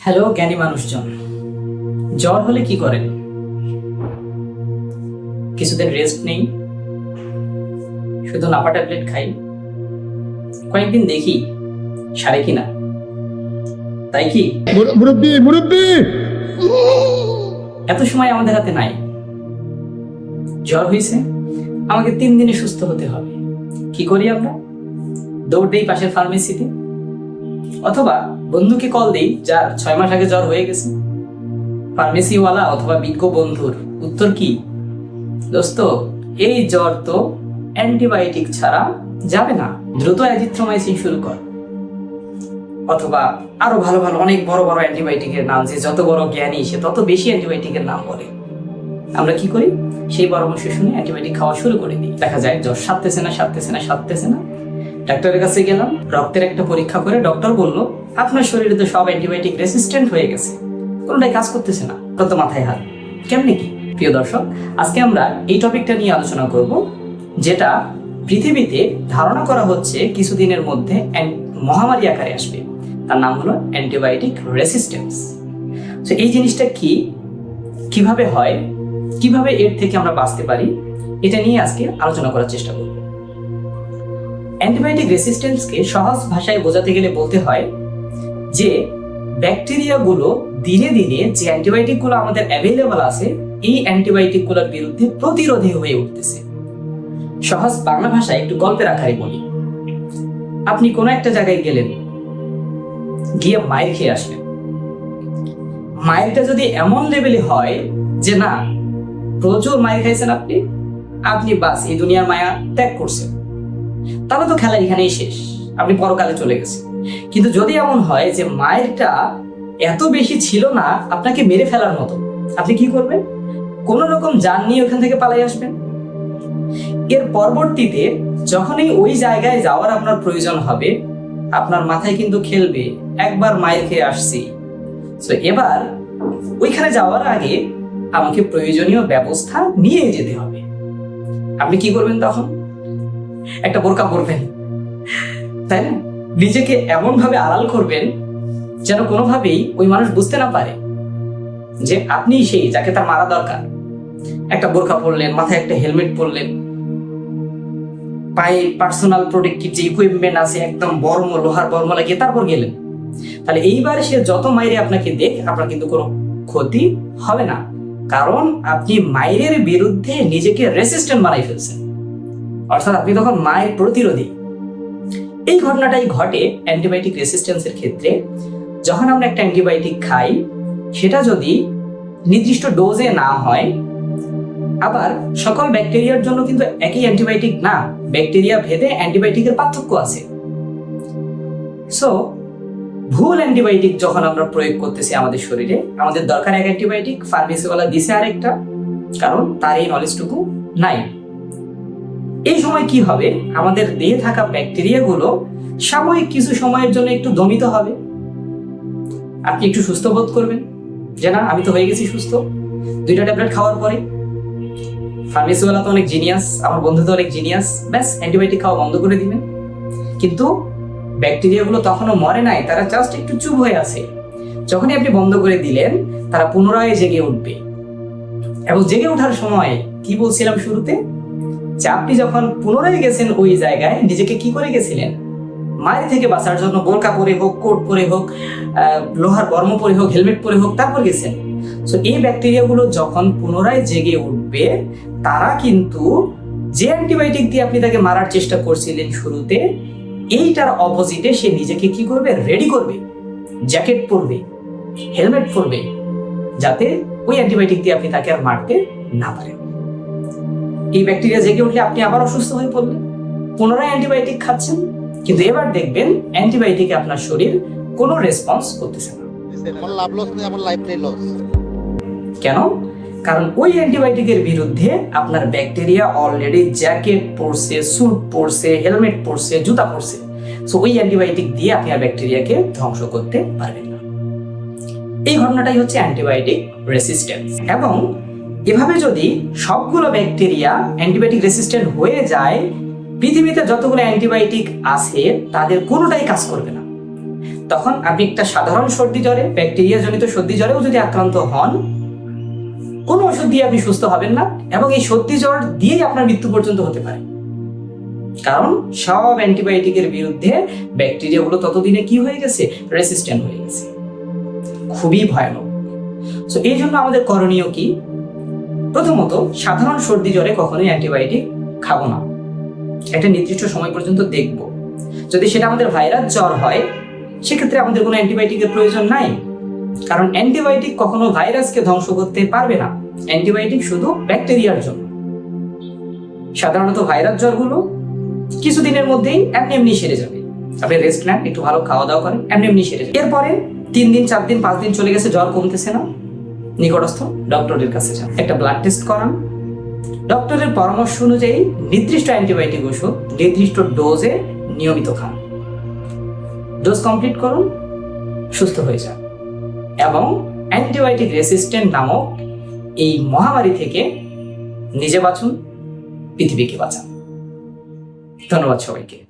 Hello জ্ঞানী মানুষজন জ্বর হলে কি করেন? কিছুদিন রেস্ট নেই শুধু নাপা ট্যাবলেট খাই। কয়েকদিন দেখি সারে কিনা। তাই কি? মুরব্বী মুরব্বী! এত সময় আমাদের হাতে নাই। জ্বর হয়েছে আমাকে তিন দিনে সুস্থ হতে হবে। কি করি আমরা? দৌড় দেই পাশের ফার্মেসিতে অথবা বন্ধুকে কল দেই, যার ছয় মাস আগে জ্বর হয়ে গেছে। ফার্মেসিওয়ালা অথবা বিজ্ঞ বন্ধুর উত্তর কি? দোস্ত, এই জ্বর তো অ্যান্টিবায়োটিক ছাড়া যাবে না। দ্রুত অ্যাজিথ্রোমাইসিন শুরু কর। অথবা আরও ভালো ভালো অনেক বড় বড় অ্যান্টিবায়োটিকের নাম, যে যত বড় জ্ঞানী, সে তত বেশি অ্যান্টিবায়োটিকের নাম বলে। আমরা কি করি? সেই পরামর্শ শুনে অ্যান্টিবায়োটিক খাওয়া শুরু করে দিই। দেখা যায় জ্বর সারতেছে না সারতেছে না সারতেছে না। ডাক্তারের কাছে গেলাম, রক্তের একটা পরীক্ষা করে ডক্টর বলল আপনার শরীরে তো সব অ্যান্টিবায়োটিক রেসিস্ট্যান্ট হয়ে গেছে। কোনোটাই কাজ করতেছে না। কত মাথায় হাত। কেমনি কি? প্রিয় দর্শক, আজকে আমরা এই টপিকটা নিয়ে আলোচনা করব, যেটা পৃথিবীতে ধারণা করা হচ্ছে কিছুদিনের মধ্যে মহামারী আকারে আসবে। তার নাম হলো অ্যান্টিবায়োটিক রেসিস্ট্যান্স তো এই জিনিসটা কি? কীভাবে হয়? কীভাবে এর থেকে আমরা বাঁচতে পারি? এটা নিয়ে আজকে আলোচনা করার চেষ্টা করব। অ্যান্টিবায়োটিক রেসিস্ট্যান্সকে সহজ ভাষায় বোঝাতে গেলে বলতে হয় যে ব্যাকটেরিয়াগুলো দিনে দিনে যে অ্যান্টিবায়োটিকগুলো আমাদের অ্যাভেলেবল আছে, এই অ্যান্টিবায়োটিকগুলোর বিরুদ্ধে প্রতিরোধী হয়ে উঠতেছে। সহজ বাংলা ভাষায় একটু গল্পের আকারে বলি। আপনি কোনো একটা জায়গায় গেলেন, গিয়ে মায়ের খেয়ে আসলেন। মায়েরটা যদি এমন লেভেলে হয় যে না, প্রচুর মায়ের খাইছেন আপনি আপনি বাস এই দুনিয়ার মায়া ত্যাগ করছেন। তাহলে তো খেলা এখানেই শেষ। আপনি পরকালে চলে গেছেন। কিন্তু যদি এমন হয় যে মায়েরটা এত বেশি ছিল না আপনাকে মেরে ফেলার মতো, আপনি কি করবেন? কোন রকম যান নিয়ে ওখান থেকে পালাই আসবেন? এর পরবর্তীতে যখনই ওই জায়গায় যাওয়ার আপনার প্রয়োজন হবে, আপনার মাথায় কিন্তু খেলবে, একবার মায়ের খেয়ে আসছি। তো এবার ওইখানে যাওয়ার আগে আমাকে প্রয়োজনীয় ব্যবস্থা নিয়ে যেতে হবে। আপনি কি করবেন তখন? একটা বোরকা পরবেন। তাই না? নিজেকে এমন ভাবে আড়াল করবেন যেন কোনোভাবেই ওই মানুষ বুঝতে না পারে যে আপনি সেই যাকে তার মারা দরকার। একটা বোরখা পরলেন, মাথায় একটা হেলমেট পরলেন, পায়ে পার্সোনাল প্রোটেক্টিভ যে ইকুইপমেন্ট আছে, একদম বর্ম, লোহার বর্ম লাগিয়ে তারপর গেলেন। তাহলে এইবার সে যত মাইরে আপনাকে দেখ, আপনার কিন্তু কোনো ক্ষতি হবে না। কারণ আপনি মায়ের বিরুদ্ধে নিজেকে রেসিস্ট্যান্ট বানাই ফেলছেন। অর্থাৎ আপনি তখন মায়ের প্রতিরোধী। এই ঘটনাটাই ঘটে অ্যান্টিবায়োটিক রেসিস্ট্যান্সের ক্ষেত্রে। যখন আমরা একটা অ্যান্টিবায়োটিক খাই, সেটা যদি নির্দিষ্ট ডোজে না হয়, আবার সকল ব্যাকটেরিয়ার জন্য কিন্তু একই অ্যান্টিবায়োটিক না, ব্যাকটেরিয়া ভেদে অ্যান্টিবায়োটিকের পার্থক্য আছে। সো ভুল অ্যান্টিবায়োটিক যখন আমরা প্রয়োগ করতেছি আমাদের শরীরে, আমাদের দরকার এক অ্যান্টিবায়োটিক, ফার্মেসিওয়ালা দিছে আরেকটা, কারণ তার এই নলেজটুকু নাই। এই সময় কি হবে? আমাদের দেহে থাকা ব্যাকটেরিয়াগুলো সাময়িক কিছু সময়ের জন্য একটু দমিত হবে। আপনি একটু সুস্থ বোধ করবেন। যে না, আমি তো হয়ে গেছি সুস্থ। দুইটা ট্যাবলেট খাওয়ার পরে। ফার্মেসিওয়ালা তো অনেক জিনিয়াস আমার বন্ধু তো অনেক জিনিয়াস ব্যাস, অ্যান্টিবায়োটিক খাওয়া বন্ধ করে দিবেন। কিন্তু ব্যাকটেরিয়াগুলো তখনও মরে নাই, তারা জাস্ট একটু চুপ হয়ে আছে। যখনই আপনি বন্ধ করে দিলেন, তারা পুনরায় জেগে উঠবে। এবং জেগে ওঠার সময় কি বলছিলাম শুরুতে? যে আপনি যখন পুনরায় গেছেন ওই জায়গায়, নিজেকে কি করে গেছিলেন? মায়ের থেকে বাঁচার জন্য বোরকা পরে হোক, কোট পরে হোক লোহার বর্ম পরে হোক, হেলমেট পরে হোক, তারপর গেছেন। তো এই ব্যাকটেরিয়াগুলো যখন পুনরায় জেগে উঠবে, তারা কিন্তু যে অ্যান্টিবায়োটিক দিয়ে আপনি তাকে মারার চেষ্টা করছিলেন শুরুতে, এইটার অপোজিটে সে নিজেকে কি করবে? রেডি করবে। জ্যাকেট পরবে, হেলমেট পরবে, যাতে ওই অ্যান্টিবায়োটিক দিয়ে আপনি তাকে আর মারতে না পারেন। এই ব্যাকটেরিয়া জেগে উঠলে আপনি আবার অসুস্থ হয়ে পড়লেন পুনরায় অ্যান্টিবায়োটিক খাচ্ছেন কিন্তু এবার দেখবেন অ্যান্টিবায়োটিকে আপনার শরীর কোনো রেসপন্স করতেছে না। লাভ লস নেই আমার লাইফটাই লস কেন? কারণ ওই অ্যান্টিবায়োটিকের বিরুদ্ধে আপনার ব্যাকটেরিয়া অলরেডি জ্যাকেট পরছে স্যুট পরছে হেলমেট পরছে জুতা পরছে। সো ওই অ্যান্টিবায়োটিক দিয়ে আপনি আর ব্যাকটেরিয়াকে ধ্বংস করতে পারবেন না। এই ঘটনাটাই হচ্ছে অ্যান্টিবায়োটিক রেসিস্ট্যান্স এবং এভাবে যদি সবগুলো ব্যাকটেরিয়া অ্যান্টিবায়োটিক রেসিস্ট্যান্ট হয়ে যায়, পৃথিবীতে যতগুলো অ্যান্টিবায়োটিক আছে, তাদের কোনোটাই কাজ করবে না। তখন আপনি একটা সাধারণ সর্দি জ্বরে ব্যাকটেরিয়া জনিত সর্দি জ্বরেও যদি আক্রান্ত হন, কোনো ওষুধ দিয়ে আপনি সুস্থ হবেন না এবং এই সর্দি জ্বর দিয়েই আপনার মৃত্যু পর্যন্ত হতে পারে। কারণ সব অ্যান্টিবায়োটিকের বিরুদ্ধে ব্যাকটেরিয়াগুলো ততদিনে কি হয়ে গেছে? রেসিস্ট্যান্ট হয়ে গেছে। খুবই ভয়ানক। তো এই জন্য আমাদের করণীয় কি? প্রথমত, সাধারণ সর্দি জ্বরে কখনোই অ্যান্টিবায়োটিক খাব না। একটা নির্দিষ্ট সময় পর্যন্ত দেখব। যদি সেটা আমাদের ভাইরাস জ্বর হয়, সেক্ষেত্রে আমাদের কোনো অ্যান্টিবায়োটিকের প্রয়োজন নাই। কারণ অ্যান্টিবায়োটিক কখনো ভাইরাসকে ধ্বংস করতে পারবে না। অ্যান্টিবায়োটিক শুধু ব্যাকটেরিয়ার জন্য। সাধারণত ভাইরাস জ্বরগুলো কিছুদিনের মধ্যেই এমনি এমনি সেরে যাবে। আপনি রেস্ট নেন, একটু ভালো খাওয়া দাওয়া করেন, এমনি এমনি সেরে যাবে। এরপরে তিন দিন, চার দিন, পাঁচ দিন চলে গেছে, জ্বর কমতেছে না। নিকটস্থ ডক্টরের কাছে যান। একটা ব্লাড টেস্ট করান। ডক্টরের পরামর্শ অনুযায়ী নির্দিষ্ট অ্যান্টিবায়োটিক ওষুধ নির্দিষ্ট ডোজে নিয়মিত খান। ডোজ কমপ্লিট করুন, সুস্থ হয়ে যান। এবং অ্যান্টিবায়োটিক রেসিস্ট্যান্ট নামক এই মহামারী থেকে নিজে বাঁচুন, পৃথিবীকে বাঁচান। ধন্যবাদ সবাইকে।